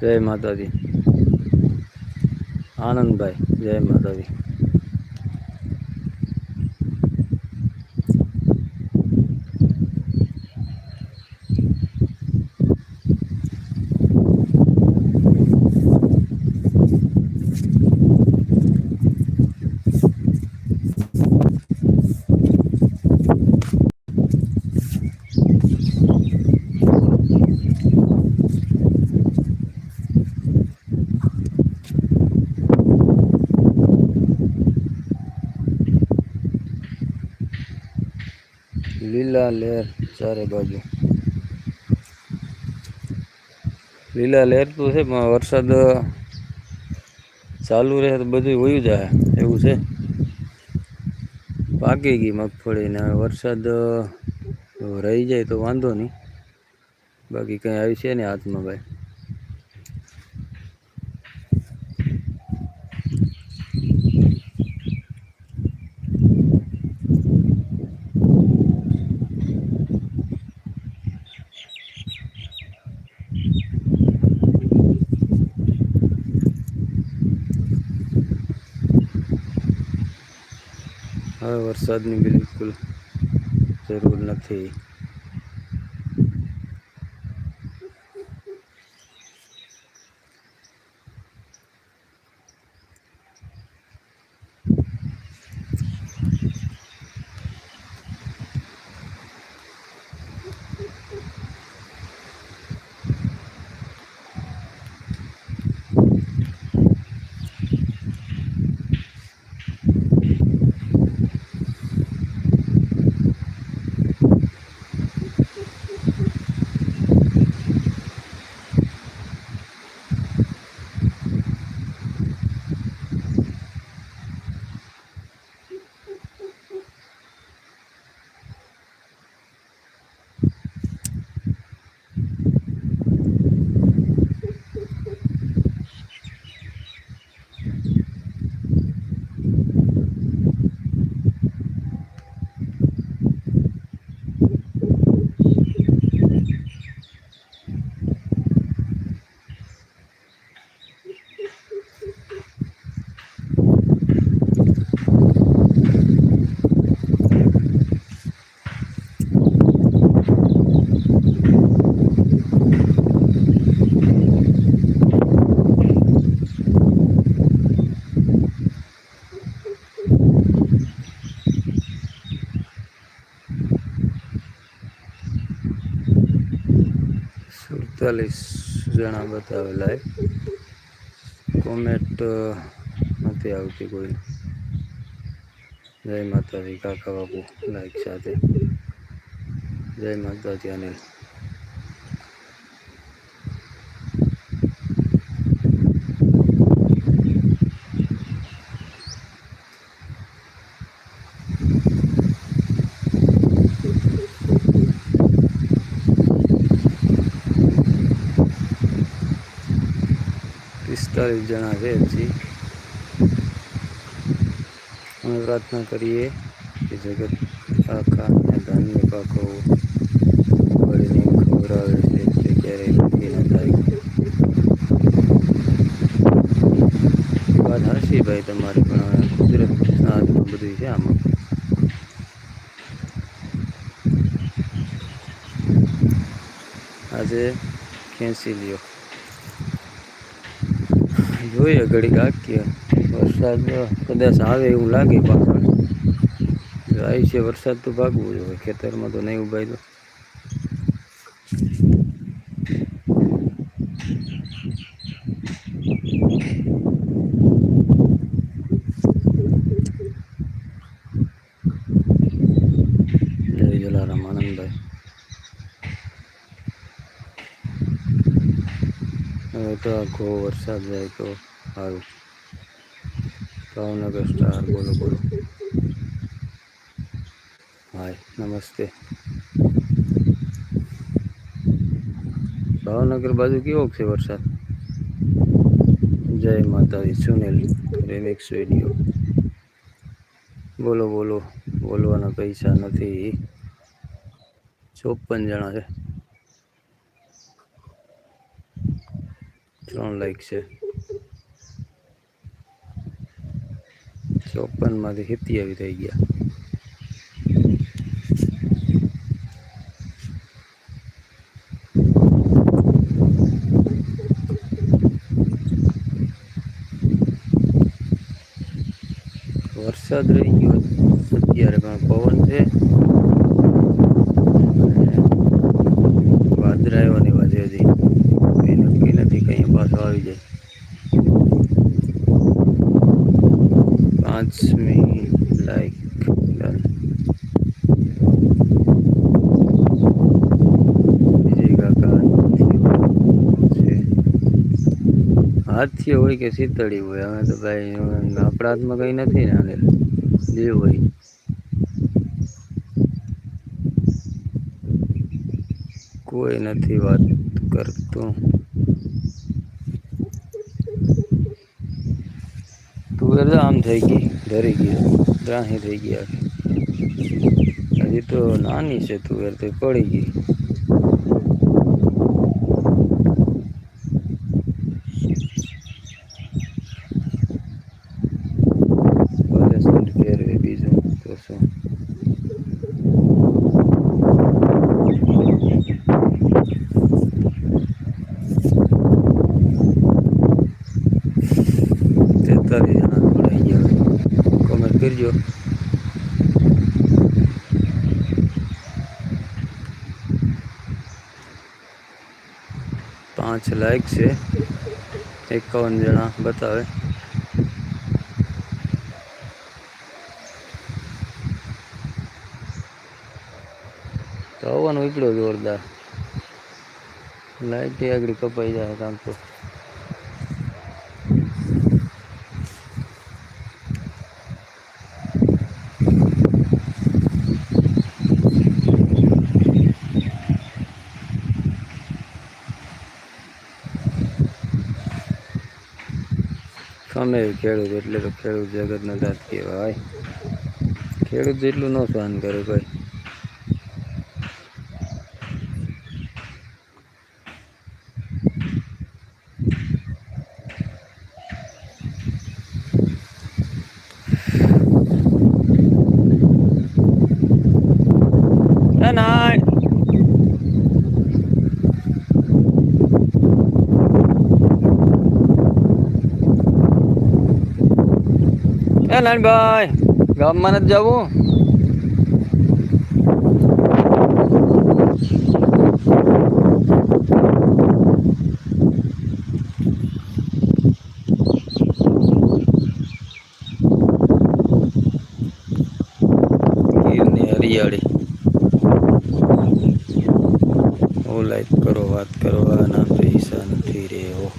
જય માતાજી. આનંદભાઈ જય માતાજી. લીલા લહેર ચારે બાજુ. લીલા લહેર તો છે, પણ વરસાદ ચાલુ રહે તો બધું વયું જાય, એવું છે. પાકી ગઈ મગફળી ને વરસાદ રહી જાય તો વાંધો નહીં. બાકી કંઈ આવી છે ને હાથમાં ભાઈ હવે વરસાદની બિલકુલ જરૂર નથી. સુડતાલીસ જણા બતાવેલા કોમેન્ટ નથી આવતી કોઈ. જય માતાજી, કાકા બાપુ લાઈક સાથે. જય માતાજી, અનિલ. પિસ્તાલીસ જણા છે હજી અમે પ્રાર્થના કરીએ કે જગત આખા ધાન્ય પાકો વળીને ખવડાવે છે તે ક્યારેય દુઃખી ન થાય એ વાત હાશી ભાઈ તમારી પણ હવે કુદરતના હાથમાં બધું છે આમાં આજે ખેંચી લ્યો જોઈએ, ઘડીક આખીએ વરસાદ કદાચ આવે એવું લાગે પાછળ. આવી છે, વરસાદ તો ભાગવું જોઈએ, ખેતરમાં તો નહીં ઉભાઈ તો જય જલારામ આનંદભાઈ હવે તો આખો વરસાદ જાય તો સારું. ભાવનગર સ્ટાર, બોલો બોલો. હાય, નમસ્તે. ભાવનગર બાજુ કેવો છે વરસાદ? જય માતાજી, સુનિલ રેમિક્સ વીડિયો બોલો બોલો, બોલવાના પૈસા નથી. ચોપન જણા છે. ત્રણ લાઈક છે. ચોપનમાંથી આવી થઈ ગયા. વરસાદ રહી ગયો અત્યારે પણ પવન છે અને વાદળા આવવાની વાજે હજી એ નક્કી નથી કઈ પાછો આવી જાય પાંચમી લાઈક ડન વિજય કાકા છે હાથથી હોય કે શીતળી હોય, અમે તો ભાઈ આપણા હાથમાં કઈ નથી ને આને. જે હોય. કોઈ નથી વાત કરતું. તુવેર આમ થઈ ગઈ ધરી ગઈ ત્રાહી થઈ ગયા હજી તો નાની છે તુવેર તો પડી ગઈ ભલે સૂટ પહેરવે બીજું તો શું તેતાલીસ જણા પડાઈ ગયા કોમેન્ટ પાંચ લાઈક છે. એકાવન જણા બતાવે. તો આવવાનું એટલો જોરદાર. લાઈટ આગળ કપાઈ જાય કામ તો. અમે ખેડૂત એટલે તો ખેડૂત જગતનો દાંત કહેવાય. ખેડૂત જેટલું ન સહન કરે કોઈ ના ના એ નાનભાઈ ગામમાં નથી જવું ગીરની હરિયાળી ઓ લાઈક કરો વાત કરવાના પૈસા નથી રેવો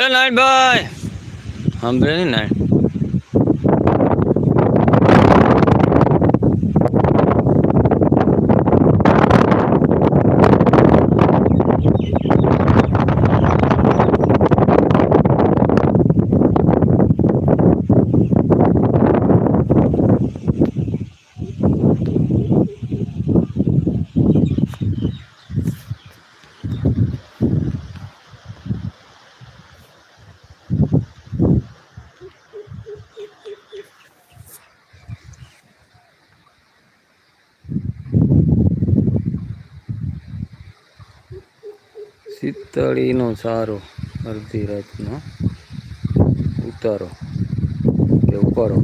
એ નાનભાઈ સાંભળે ને નાન શીતળીનો સારો, અડધી રાતનો ઉતારો કે ઉપાડો.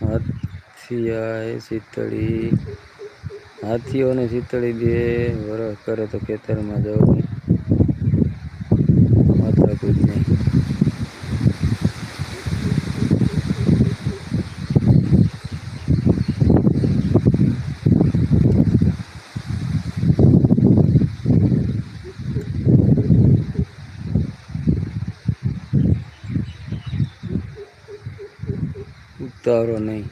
હાથિયાએ શીતળી, હાથીઓને શીતળી બે વરસ કરે તો ખેતરમાં જવાની માથાકૂટ નહીં ઉતારો નહીં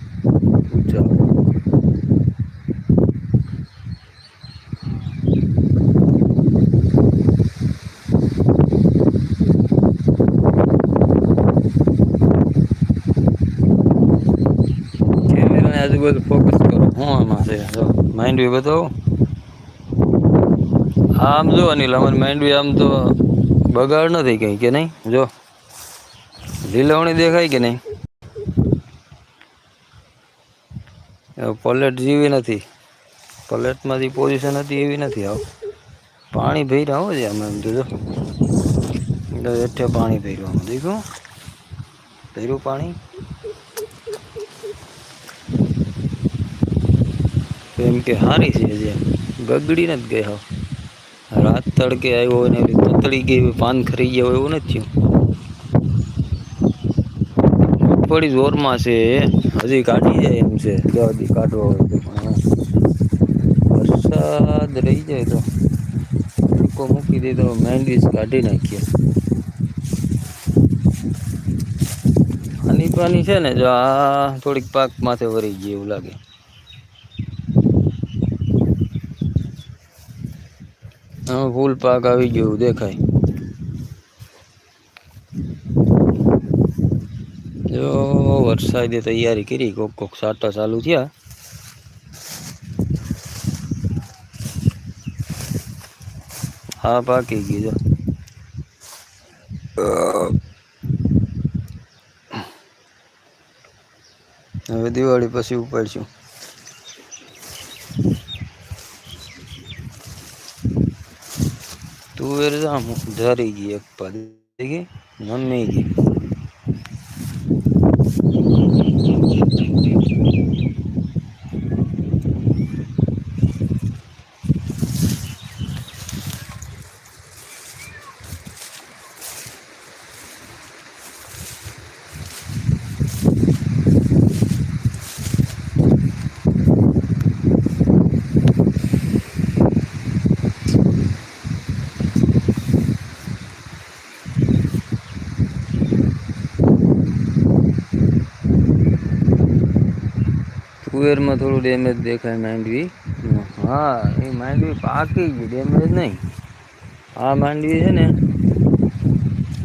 ઉચારો કેમેરાને આજુબાજુ ફોકસ કરો હું આમાં છે જો માઇન્ડ બી બતાવો આમ જો અનિલ અમારી માઇન્ડ બી આમ તો બગાડ નથી કંઈ કે નહીં જો લીલવણી દેખાય કે નહીં પલેટ જેવી નથી. પલેટમાંથી પોઝિશન હતી એવી નથી આવ. પાણી ભર્યા હો છે અમે એમ તો જો એટલે પાણી ભર્યું આમ દેખ્યું ભર્યું પાણી. એમ કે સારી છે જે. બગડી નથી હાવ રાત તડકે આવ્યો હોય ને તતડી ગઈ, પાન ખરી ગયા હોય એવું નથી થયું. થોડી જોરમાં છે. હજી કાઢી જાય એમ છે. જો હજી કાઢવો હોય તો પણ વરસાદ રહી જાય તો. ટૂંકો મૂકી દે તો મેંડીસ કાઢી નાખીએ. આની પાની છે ને જો આ થોડીક પાક માથે વરી ગઈ એવું લાગે. ફૂલ પાક આવી ગયો દેખાય. જો, વરસાદે તૈયારી કરી, કોક કોક સાટા ચાલુ થયા. હા, પાકી જો. હવે દિવાળી પછી ઉપાડશું. તુવેર જામ, ધરી ગઈ, એક પાડી ગઈ નમી ગઈ. તુવેરમાં થોડું ડેમેજ દેખાય માંડવી. હા એ માંડવી પાકી ગઈ ડેમેજ નહીં. આ માંડવી છે ને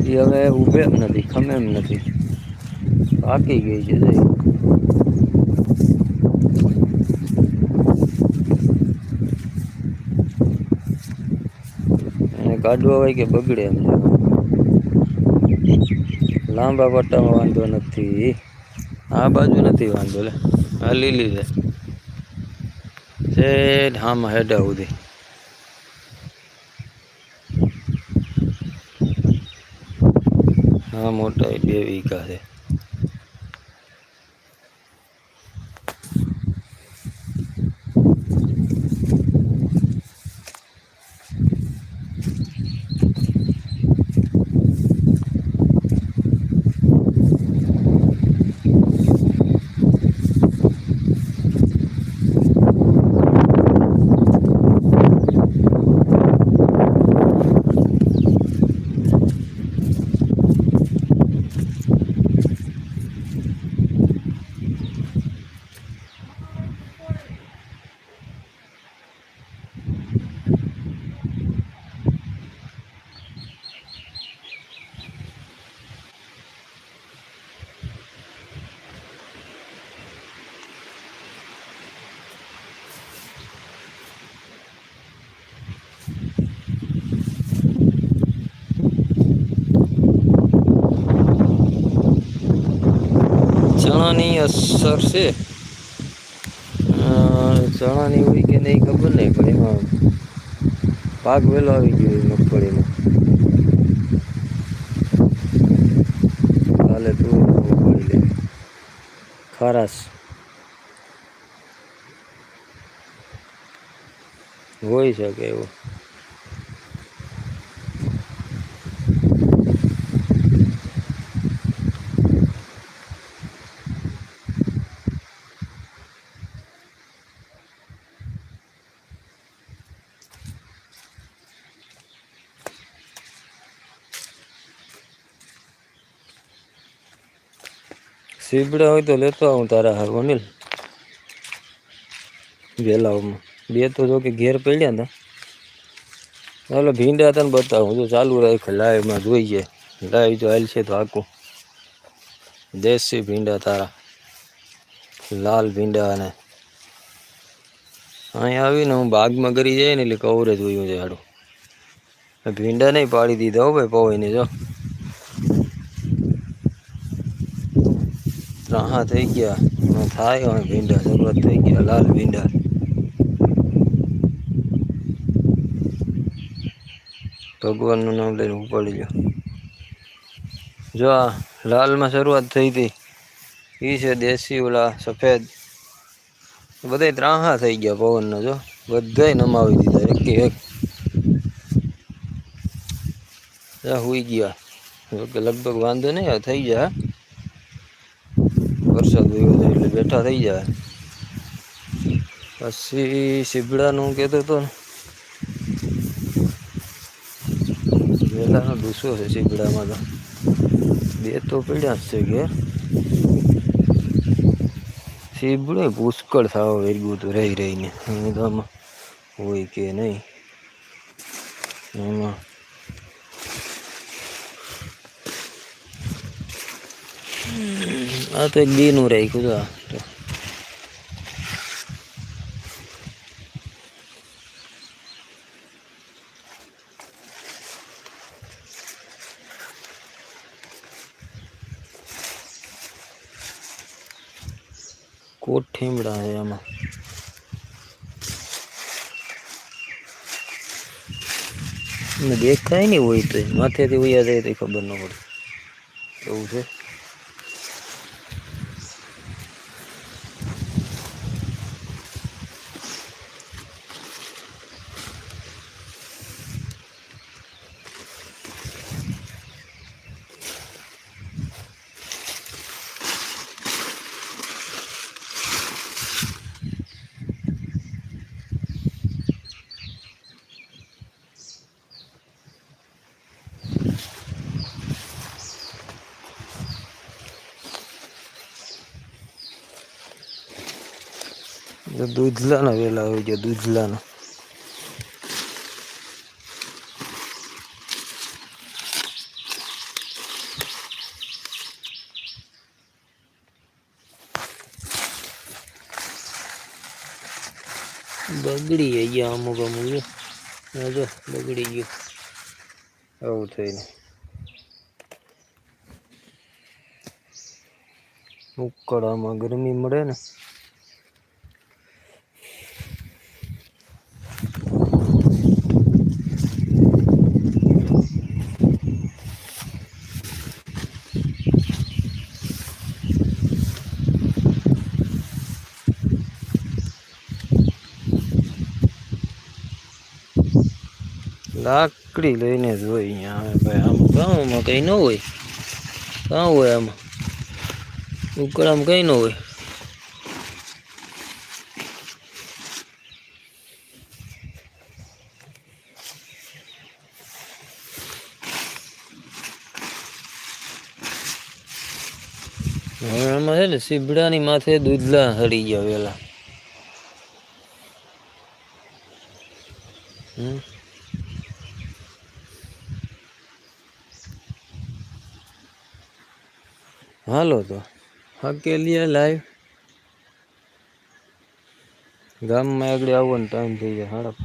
એ હવે ઊભે એમ નથી ખમે એમ નથી. પાકી ગઈ છે એને કાઢવા હોય કે બગડે એમ છે. લાંબા પટ્ટામાં વાંધો નથી. આ બાજુ નથી વાંધો લે. આ લીલી છે. શેઠ આમાં હેડા સુધી હા મોટા બે વીઘા છે ચણાની અસર છે. ચણાની હોય કે નહીં ખબર નહીં, પણ એમાં પાક વહેલો આવી ગયો મગફળીમાં. કાલે તું મગફળી લે. ખારાશ. હોઈ શકે એવું. સીબડા હોય તો લેતો આવું તારા હાર, અનિલ. વેલાઓમાં બે તો જો કે ઘેર પડ્યા હતા ચાલો ભીંડા તને બતાવું. જો ચાલુ રાખ લાઈવમાં જોઈએ લાઈવ જો હાલ છે તો આખું. દેશી ભીંડા તારા. લાલ ભીંડા અને અહીં આવીને હું બાગમાં કરી જાય ને એટલે કવરે જોયું છે હાડું. ભીંડા નહીં પાડી દીધા હો ભાઈ પવાઈને જો. ત્રાહા થઈ ગયા હવે થાય હવે ભીંડા શરૂઆત થઈ ગયા લાલ ભીંડા ભગવાનનું નામ લઈને ઉપાડી લ્યો જો આ લાલમાં શરૂઆત થઈ હતી એ છે દેશી ઓલા સફેદ બધા ત્રાહા થઈ ગયા પવનના જો બધાય નમાવી દીધા એક એક જા હુઈ ગયા જો કે લગભગ વાંધો નહીં હવે થઈ જાય વરસાદ વયો એટલે બેઠા થઈ જાય. પછી સીબડાનું કહેતો હતો ને. વેલાનો ડૂસો છે સીબડામાં તો. બે તો પીડ્યા જ છે ઘેર. સીબડું પુષ્કળ થવા વેરગું હતું રહી રહીને. તો આમાં હોય કે નહીં. એમાં આ તો એક દીનું રાખ્યું હતું આ. તો કોઠીમડા છે આમાં. દેખાય નહીં હોય તો, માથેથી ઉયા જાય તો ખબર ન પડે. એવું છે? જો દૂધલાના વેલા આવી ગયો, દૂધલાનો. બગડી ગયા અમુક અમુક જો, બગડી ગયું. આવું થઈને. ઉકળામાં ગરમી મળે ને. લાકડી લઈને જ હોય અહીંયા. ભાઈ આમ ગામમાં કંઈ ન હોય. કાં હોય આમાં. ઉકળામાં કંઈ ન હોય. હવે આમાં છે ને સીબડાની માથે દૂધલા હરી ગયા વેલા. હમ? હાલો તો. હકેલીએ લાઈવ ગામમાં આગળ આવવાનો ટાઈમ થઈ જાય. સાડા